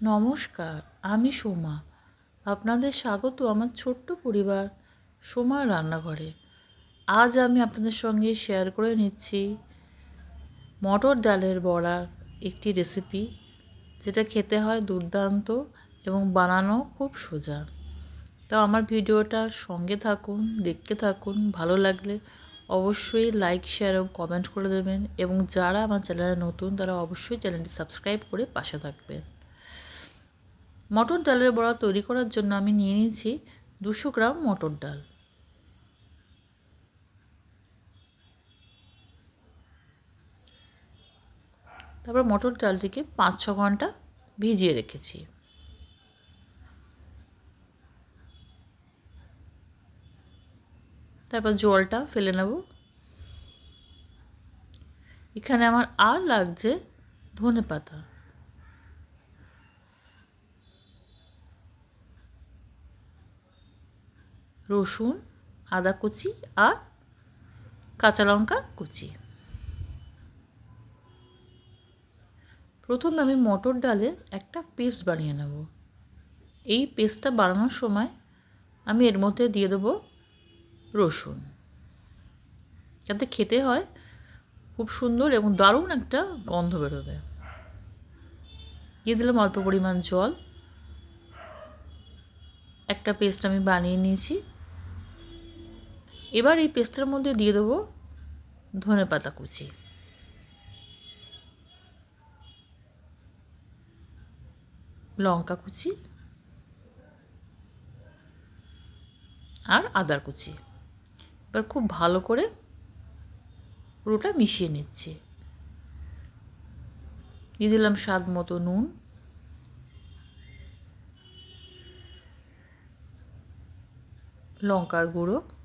নমস্কার, আমি সোমা। আপনাদের স্বাগত আমার ছোট্ট পরিবার সোমার রান্নাঘরে। আজ আমি আপনাদের সঙ্গে শেয়ার করে নিচ্ছি মটর ডালের বড়ার একটি রেসিপি যেটা খেতে হয় দুর্দান্ত এবং বানানো খুব সোজা। তো আমার ভিডিওটার সঙ্গে থাকুন, দেখতে থাকুন, ভালো লাগলে অবশ্যই লাইক শেয়ার এবং কমেন্ট করে দেবেন এবং যারা আমার চ্যানেলে নতুন, তারা অবশ্যই চ্যানেলটি সাবস্ক্রাইব করে পাশে থাকবেন। মটর ডালের বড়া তৈরি করার জন্য আমি নিয়ে নিয়েছি দুশো গ্রাম মটর ডাল। তারপর মটর ডালটিকে পাঁচ ছ ঘণ্টা ভিজিয়ে রেখেছি। তারপর জলটা ফেলে নেব। এখানে আমার আর লাগছে ধনে পাতা রসুন, আদা কুচি আর কাঁচা লঙ্কার কুচি। প্রথমে আমি মটর ডালের একটা পেস্ট বানিয়ে নেব। এই পেস্টটা বানানোর সময় আমি এর মধ্যে দিয়ে দেবো রসুন। যাতে খেতে হয়, খুব সুন্দর এবং দারুণ একটা গন্ধ বেরোবে। দিয়ে দিলাম অল্প পরিমাণ জল। একটা পেস্ট আমি বানিয়ে নিয়েছি। এবার এই পেস্টের মধ্যে দিয়ে দেবো ধনে পাতা কুচি। লঙ্কা কুচি। আর আদার কুচি। এবার খুব ভালো করে পুরোটা মিশিয়ে নিচ্ছি। দিয়ে দিলাম স্বাদ মতো নুন। লঙ্কার গুঁড়ো।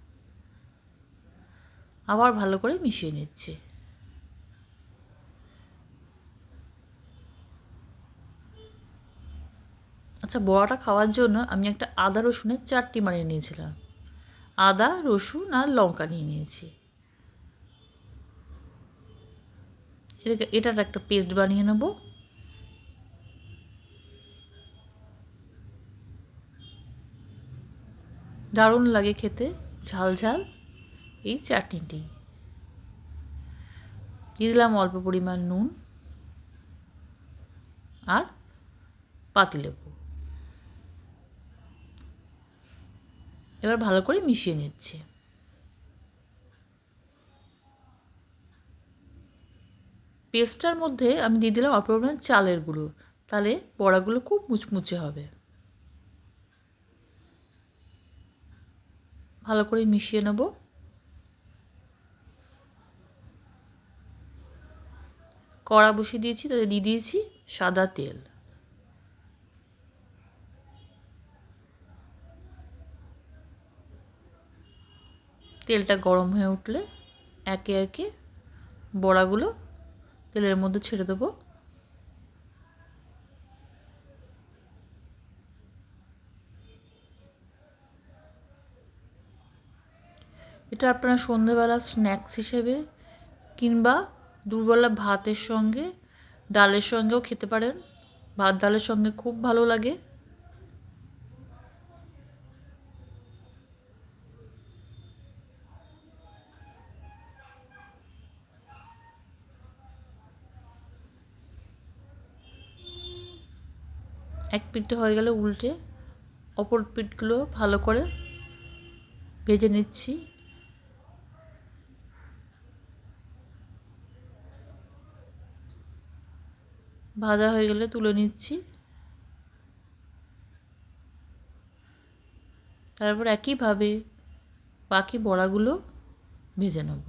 আবার ভালো করে মিশিয়ে নিচ্ছি। আচ্ছা বড়াটা খাওয়ার জন্য আমি একটা আদা, রসুনের চারটি বানিয়ে নিয়েছিলাম। আদা, রসুন আর লঙ্কা নিয়ে নিয়েছি। এটার একটা পেস্ট বানিয়ে নেব। দারুণ লাগে খেতে, ঝাল ঝাল। এই চাটনিটি দিয়ে দিলাম অল্প পরিমাণ নুন আর পাতিলেবু এবার ভালো করে মিশিয়ে নিচ্ছি। পেস্টটার মধ্যে আমি দিয়ে দিলাম অল্প পরিমাণ চালের গুঁড়ো। তাহলে বড়াগুলো খুব মুচমুচে হবে। ভালো করে মিশিয়ে নেব। কড়া বসিয়ে দিয়েছি, তাতে দিয়ে দিয়েছি সাদা তেল। তেলটা গরম হয়ে উঠলে একে একে বড়াগুলো তেলের মধ্যে ছেড়ে দেবো। এটা আপনারা সন্ধেবেলা স্ন্যাক্স হিসেবে কিংবা দুবেলা ভাতের সঙ্গে, ডালের সঙ্গেও খেতে পারেন। ভাত, ডালের সঙ্গে খুব ভালো লাগে। এক পিঠটা হয়ে গেলে উল্টে অপর পিঠগুলো ভালো করে ভেজে নিচ্ছি। ভাজা হয়ে গেলে তুলে নিচ্ছি। তারপর একইভাবে বাকি বড়াগুলো ভেজে নেব।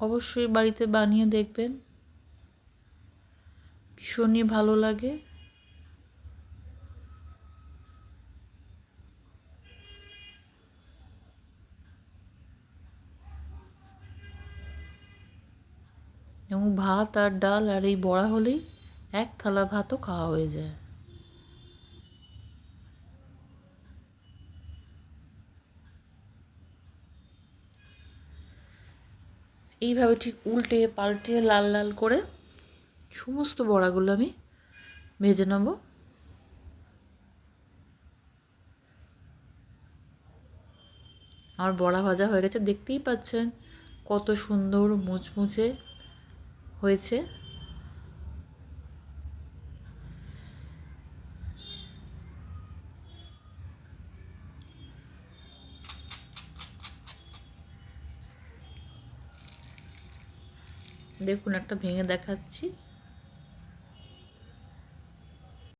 অবশ্যই বাড়িতে বানিয়ে দেখবেন। ভীষণই ভালো লাগে। এবং ভাত আর ডাল আর এই বড়া হলেই এক থালা ভাতও খাওয়া হয়ে যায়। এইভাবে ঠিক উল্টে পাল্টে লাল লাল করে সমস্ত বড়াগুলো আমি ভেজে নেব। আমার বড়া ভাজা হয়ে গেছে, দেখতেই পাচ্ছেন কত সুন্দর মুচমুচে হয়েছে? দেখুন একটা ভেঙে দেখাচ্ছি।